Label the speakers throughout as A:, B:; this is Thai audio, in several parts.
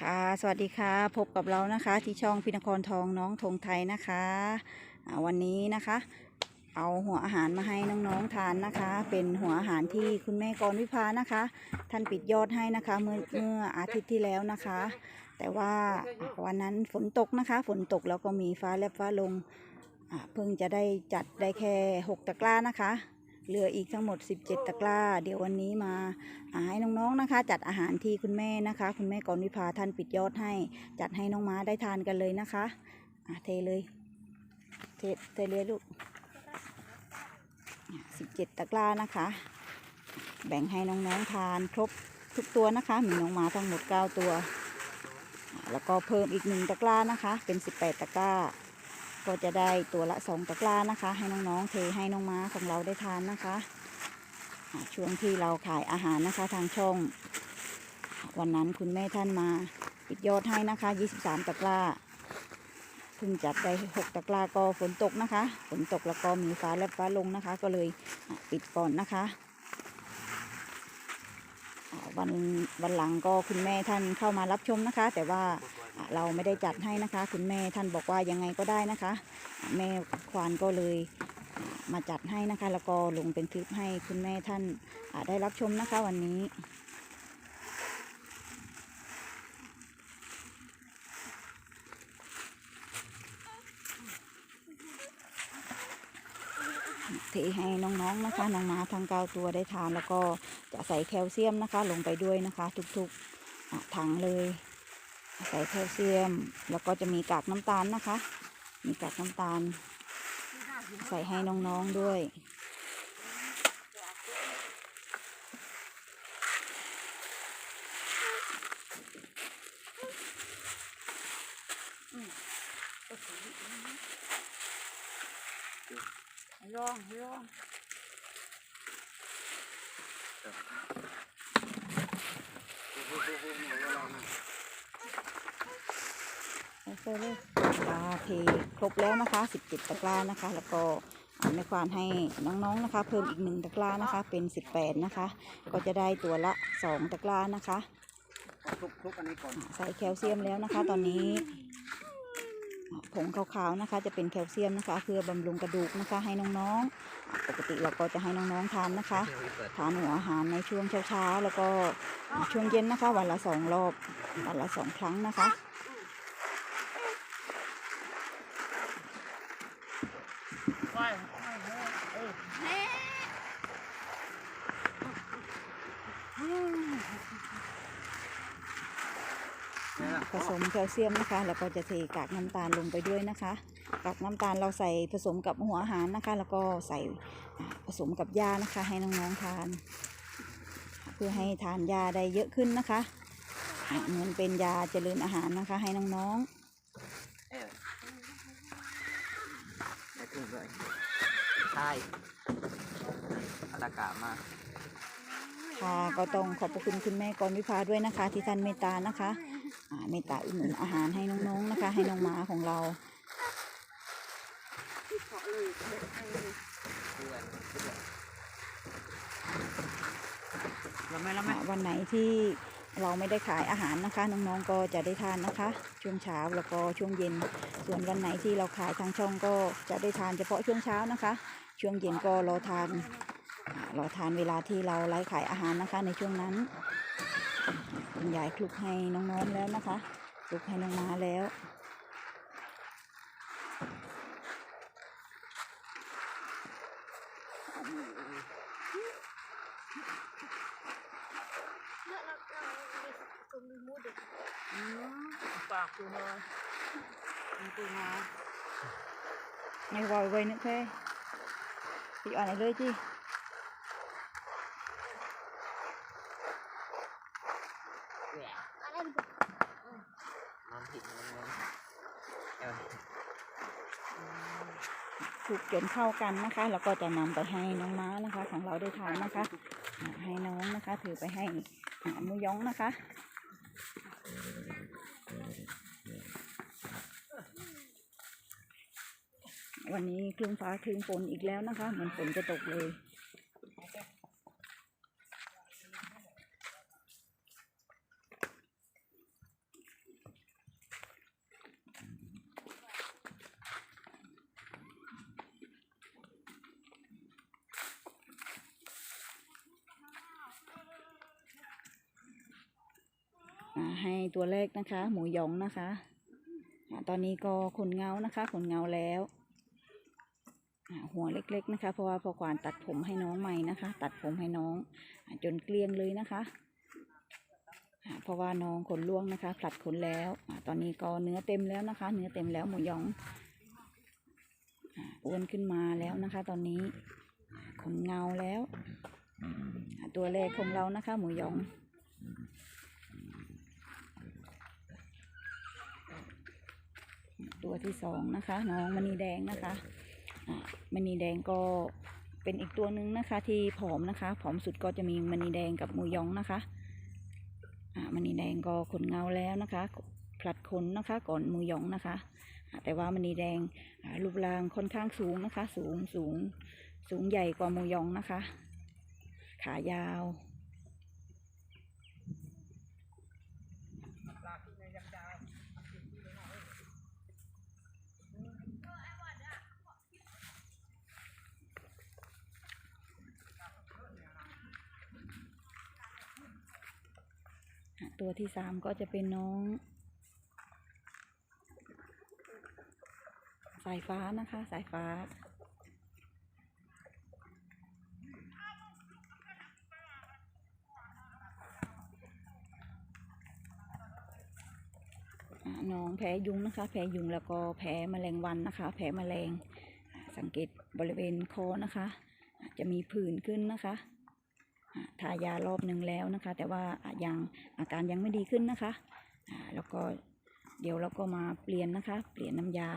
A: ค่ะ สวัสดีค่ะ พบกับเรานะคะ ที่ช่องพินครทองน้องธงไทยนะคะวันนี้นะคะ เอาหัวอาหารมาให้น้องๆทานนะคะ เป็นหัวอาหารที่คุณแม่กรวิภานะคะ ท่านปิดยอดให้นะคะ เมื่อเมื่ออาทิตย์ที่แล้วนะคะ แต่ว่าวันนั้นฝนตกนะคะ ฝนตกแล้วก็มีฟ้าแลบฟ้าลงเพิ่งจะได้จัดได้แค่6ตะกร้านะคะ เหลืออีกทั้งหมด 17 ตะกร้า เดี๋ยววันนี้มาอาให้น้องๆนะคะ จัดอาหารที่คุณแม่นะคะ คุณแม่กรวิภาท่านปิดยอดให้ จัดให้น้องม้าได้ทานกันเลยนะคะอะเทเลยเทเทเลยลูกสิบเจ็ดตะกร้านะคะ แบ่งให้น้องๆทานครบทุกตัวนะคะ มีน้องม้าทั้งหมด 9 ตัว แล้วก็เพิ่มอีกหนึ่งตะกร้านะคะ เป็น 18 ตะกร้า ก็จะได้ตัวละสองตะกร้านะคะ ให้น้องๆเทให้น้องม้าของเราได้ทานนะคะ ช่วงที่เราขายอาหารนะคะทางช่อง วันนั้นคุณแม่ท่านมาปิดยอดให้นะคะ 23 ตะกร้าเพิ่งจัดได้6ตะกร้าก็ฝนตกนะคะ ฝนตกแล้วก็มีฟ้าแลบฟ้าลงนะคะ ก็เลยปิดก่อนนะคะ วันวันหลังก็คุณแม่ท่านเข้ามารับชมนะคะ แต่ว่าเราไม่ได้จัดให้นะคะ คุณแม่ท่านบอกว่ายังไงก็ได้นะคะ แม่ควานก็เลยมาจัดให้นะคะ แล้วก็ลงเป็นคลิปให้คุณแม่ท่านได้รับชมนะคะวันนี้ ให้น้องๆนะคะน้องม้าทั้งเก้าตัวได้ทาน แล้วก็จะใส่แคลเซียมนะคะ ลงไปด้วยนะคะ ทุกๆถังเลย ใส่แคลเซียม แล้วก็จะมีกากน้ำตาลนะคะ มีกากน้ำตาล ใส่ให้น้องๆด้วย
B: ลองลอง
A: โอเคเลยปลาเทครบแล้วนะคะ17ตะกร้านะคะ แล้วก็อ่าแม่ควานให้น้องๆนะคะ เพิ่มอีกหนึ่งตะกร้านะคะ เป็น 18 นะคะ ก็จะได้ตัวละ 2 ตะกร้านะคะ
B: ทุบทุบอันนี้ก่อน
A: อ่าใส่แคลเซียมแล้วนะคะ ตอนนี้อ่า ผงขาวๆนะคะ จะเป็นแคลเซียมนะคะ เพื่อบำรุงกระดูกนะคะ ให้น้องๆ ปกติเราก็จะให้น้องๆทานนะคะ ทานหัวอาหารในช่วงเช้าๆ แล้วก็ช่วงเย็นนะคะ วันละสองรอบ วันละสองครั้งนะคะ
B: ไปเออ
A: ผสมแคลเซียมนะคะ แล้วก็จะเทกากน้ำตาลลงไปด้วยนะคะกากน้ำตาลเราใส่ผสมกับหัวอาหารนะคะ แล้วก็ใส่อ่าผสมกับยานะคะ ให้น้องๆทาน เพื่อให้ทานยาได้เยอะขึ้นนะคะอ่าเหมือนเป็นยาเจริญอาหารนะคะ ให้น้อง
B: เออได้ถึงเลยใช่อากาศมา
A: ๆค่ะก็ต้องขอบพระคุณคุณแม่กรวิภาด้วยนะคะ ที่ท่านเมตตานะคะอ่า เมตตาอุดหนุนอาหารให้น้องๆนะคะ ให้น้องหมาของเรา
B: วั
A: นไหนที่เราไม่ได้ขายอาหารนะคะ น้องๆก็จะได้ทานนะคะ ช่วงเช้าแล้วก็ช่วงเย็น ส่วนวันไหนที่เราขายทางช่องก็จะได้ทานเฉพาะช่วงเช้านะคะ ช่วงเย็นก็รอทานอ่ารอทานเวลาที่เราไลฟ์ขายอาหารนะคะในช่วงนั้น คุณยายคลุกให้น้องๆแล้วนะคะคลุกให้น้องมาแล้ว
B: ปากกูเลยกูมา
A: ไม่วอยไว้นึกแค่พี่อ่านเลยจี
B: มันผิดมันเออ
A: คลุกจนเข้ากันนะคะ แล้วก็จะนำไปให้น้องม้านะคะ ของเราได้ทานนะคะ ให้น้องนะคะ ถือไปให้มุยองนะคะวันนี้คลื่นฟ้าคลื่นฝนอีกแล้วนะคะ เหมือนฝนจะตกเลย ให้ตัวแรกนะคะ หมูหยองนะคะอาตอนนี้ก็ขนเงานะคะขนเงาแล้วหัวเล็กๆนะคะ เพราะว่าพอควานตัดผมให้น้องใหม่นะคะ ตัดผมให้น้องอจนเกลี้ยงเลยนะคะเพราะว่าน้องขนล่วงนะคะผลัดขนแล้วอตอนนี้ก็เนื้อเต็มแล้วนะคะ เนื้อเต็มแล้วหมูยองอ้วนขึ้นมาแล้วนะคะ ตอนนี้ขนเงาแล้ว ตัวแรกของเรานะคะ หมูยอง ตัวที่สองนะคะ น้องมณีแดงนะคะมณีแดงก็เป็นอีกตัวหนึ่งนะคะ ที่ผอมนะคะ ผอมสุดก็จะมีมณีแดงกับมูยองนะคะมณีแดงก็ขนเงาแล้วนะคะผลัดขนนะคะก่อนมูยองนะคะ แต่ว่ามณีแดงรูปร่างค่อนข้างสูงนะคะ สูงสูงสูงใหญ่กว่ามูยองนะคะ ขายาว ตัวที่สามก็จะเป็นน้อง สายฟ้านะคะ สายฟ้า น้องแพ้ยุงนะคะ แพ้ยุงแล้วก็แพ้แมลงวันนะคะ แพ้แมลง สังเกตบริเวณคอนะคะ จะมีผื่นขึ้นนะคะ ทายารอบหนึ่งแล้วนะคะ แต่ว่ายังอาการยังไม่ดีขึ้นนะคะแล้วก็เดี๋ยวเราก็มาเปลี่ยนนะคะ เปลี่ยนน้ำยา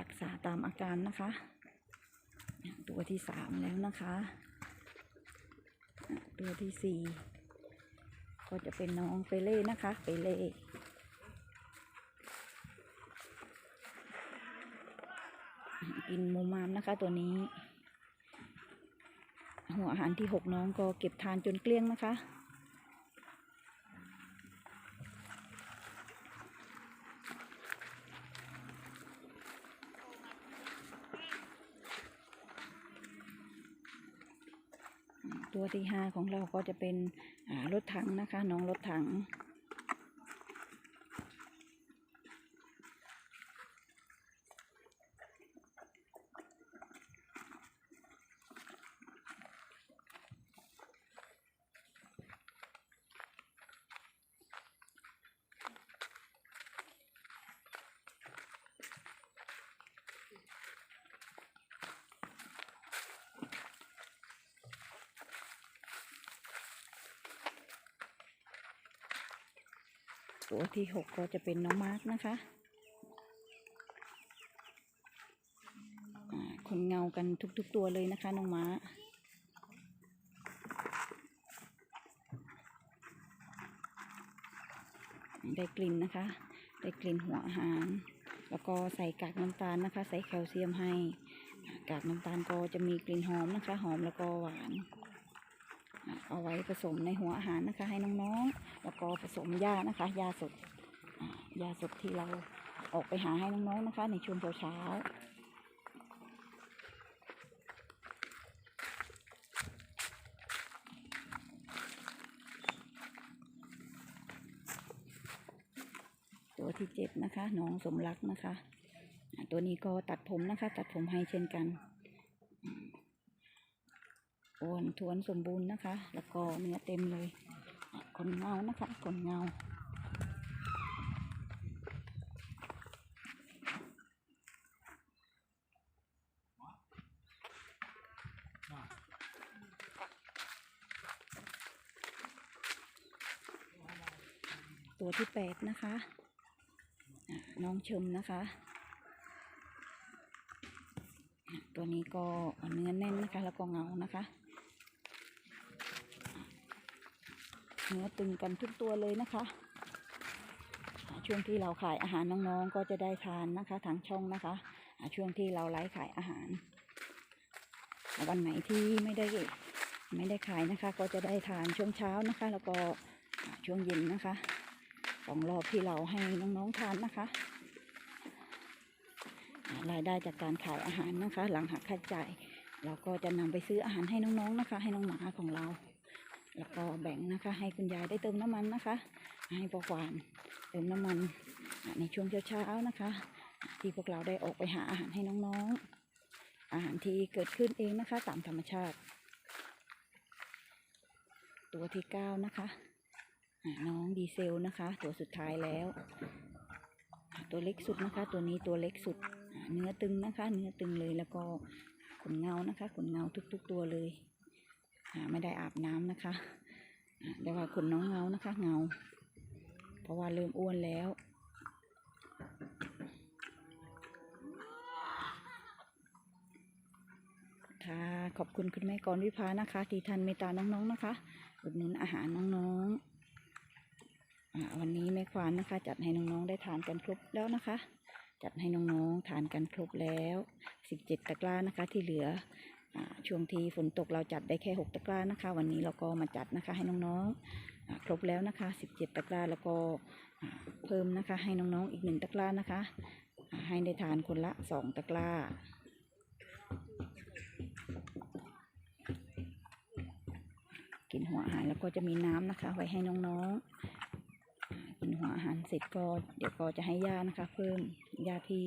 A: รักษาตามอาการนะคะ ตัวที่สามแล้วนะคะอะตัวที่สี่ก็จะเป็นน้องเปเล่นะคะ เปเล่กินมูมามนะคะตัวนี้ หัวอาหารที่หกน้องก็เก็บทานจนเกลี้ยงนะคะตัวที่ห้าของเราก็จะเป็นรถถังนะคะ น้องรถถัง ตัวที่หกก็จะเป็นน้องมาร์กนะคะอ่าคนเงากันทุกๆตัวเลยนะคะน้องม้า ได้กลิ่นนะคะ ได้กลิ่นหัวอาหารแล้วก็ใส่กากน้ำตาลนะคะ ใส่แคลเซียมให้ กากน้ำตาลก็จะมีกลิ่นหอมนะคะ หอมแล้วก็หวาน เอาไว้ผสมในหัวอาหารนะคะ ให้น้องๆ แล้วก็ผสมหญ้านะคะหญ้าสดยาสดที่เราออกไปหาให้น้องๆนะคะ ในช่วงเช้าตัวที่เจ็ดนะคะ น้องสมรักนะคะ ตัวนี้ก็ตัดผมนะคะ ตัดผมให้เช่นกัน อ้วนทวนสมบูรณ์นะคะ แล้วก็เนื้อเต็มเลยขนเงานะคะขนเงาตัวที่แปดนะคะอะน้องชมนะคะอะ ตัวนี้ก็เนื้อแน่นนะคะ แล้วก็เงานะคะ เนื้อตึงกันทุกตัวเลยนะคะ ช่วงที่เราขายอาหารน้องๆ ก็จะได้ทานนะคะทางช่องนะคะ ช่วงที่เราไลฟ์ขายอาหาร วันไหนที่ไม่ได้ไม่ได้ขายนะคะ ก็จะได้ทานช่วงเช้านะคะ แล้วก็ช่วงเย็นนะคะสองรอบที่เราให้น้องๆทานนะคะ รายได้จากการขายอาหารนะคะ หลังหักค่าใช้จ่ายเราก็จะนำไปซื้ออาหารให้น้องๆนะคะ ให้น้องหมาของเรา แล้วก็แบ่งนะคะ ให้คุณยายได้เติมน้ำมันนะคะ ให้ปอกวานเติมน้ำมันในช่วงเช้าๆนะคะ ที่พวกเราได้ออกไปหาอาหารให้น้องๆ อาหารที่เกิดขึ้นเองนะคะ ตามธรรมชาติ ตัวที่เก้านะคะน้องดีเซลนะคะ ตัวสุดท้ายแล้ว ตัวเล็กสุดนะคะ ตัวนี้ตัวเล็กสุด เนื้อตึงนะคะ เนื้อตึงเลยแล้วก็ขนเงานะคะขนเงาทุก ๆ ตัวเลยไม่ได้อาบน้ำนะคะแต่ว่าขนน้องเงานะคะ เงา เพราะว่าเริ่มอ้วนแล้วค่ะขอบคุณคุณแม่กรวิภานะคะ ที่ท่านเมตตาน้องๆนะคะอุดหนุนอาหารน้องๆวันนี้แม่ควานนะคะ จัดให้น้องๆได้ทานกันครบแล้วนะคะ จัดให้น้องๆทานกันครบแล้ว 17 ตะกร้านะคะที่เหลืออช่วงที่ฝนตกเราจัดได้แค่ 6 ตะกร้านะคะ วันนี้เราก็มาจัดนะคะให้น้องๆครบแล้วนะคะ 17 ตะกร้าแล้วก็เพิ่มนะคะให้น้องๆอีกหนึ่งตะกร้านะคะ ให้ได้ทานคนละสองตะกร้ากินหัวอาหารแล้วก็จะมีน้ำนะคะ ไว้ให้น้องๆกินหัวอาหารเสร็จก็เดี๋ยวก็จะให้ย่านะคะ เพิ่ม ย่าที่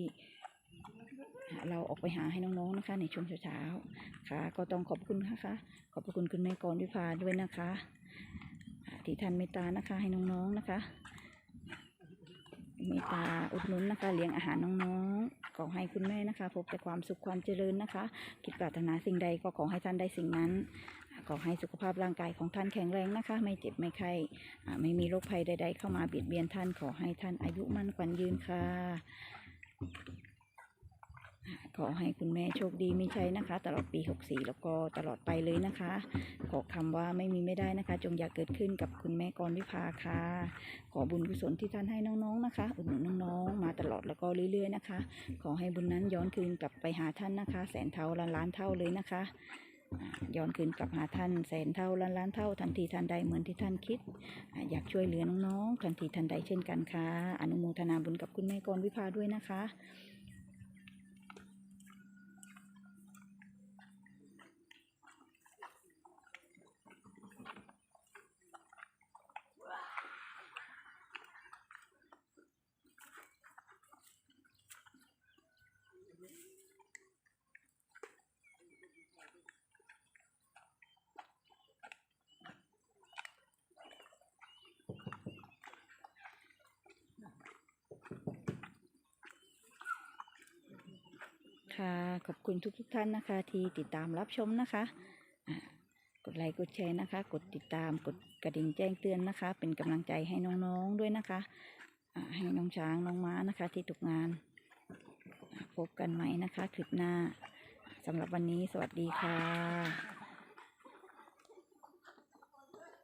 A: เราออกไปหาให้น้องๆนะคะ ในช่วงเช้าๆค่ะ ก็ต้องขอบคุณนะคะ ขอบคุณคุณแม่กรวิภาด้วยนะคะที่ท่านเมตตานะคะ ให้น้องๆนะคะเมตตาอุดหนุนนะคะ เลี้ยงอาหารน้องๆขอให้คุณแม่นะคะ พบแต่ความสุขความเจริญนะคะ คิดปรารถนาสิ่งใดก็ขอให้ท่านได้สิ่งนั้น ขอให้สุขภาพร่างกายของท่านแข็งแรงนะคะ ไม่เจ็บไม่ไข้ไม่มีโรคภัยใด ๆ เข้ามาเบียดเบียนท่านขอให้ท่านอายุมั่นขวัญยืนค่ะขอให้คุณแม่โชคดีมีชัยนะคะ ตลอดปี 64 แล้วก็ตลอดไปเลยนะคะ ขอคำว่าไม่มีไม่ได้นะคะ จงอย่าเกิดขึ้นกับคุณแม่กรวิภาค่ะ ขอบุญกุศลที่ท่านให้น้องๆนะคะ อุดหนุนน้องๆ มาตลอดแล้วก็เรื่อยๆนะคะ ขอให้บุญนั้นย้อนคืนกลับไปหาท่านนะคะ แสนเท่าล้านล้านเท่าเลยนะคะ ย้อนคืนกลับหาท่านแสนเท่าล้านล้านเท่าทันทีทันใดเหมือนที่ท่านคิดอาอยากช่วยเหลือน้องๆทันทีทันใดเช่นกันค่ะอนุโมทนาบุญกับคุณแม่กรวิภาด้วยนะคะ ค่ะ ขอบคุณทุกทุกท่านนะคะ ที่ติดตามรับชมนะคะ กดไลค์กดแชร์นะคะ กดติดตามกดกระดิ่งแจ้งเตือนนะคะ เป็นกำลังใจให้น้องๆด้วยนะคะให้น้องช้างน้องม้านะคะ ที่ตกงาน พบกันใหม่นะคะคลิปหน้าสำหรับวันนี้สวัสดีค่ะ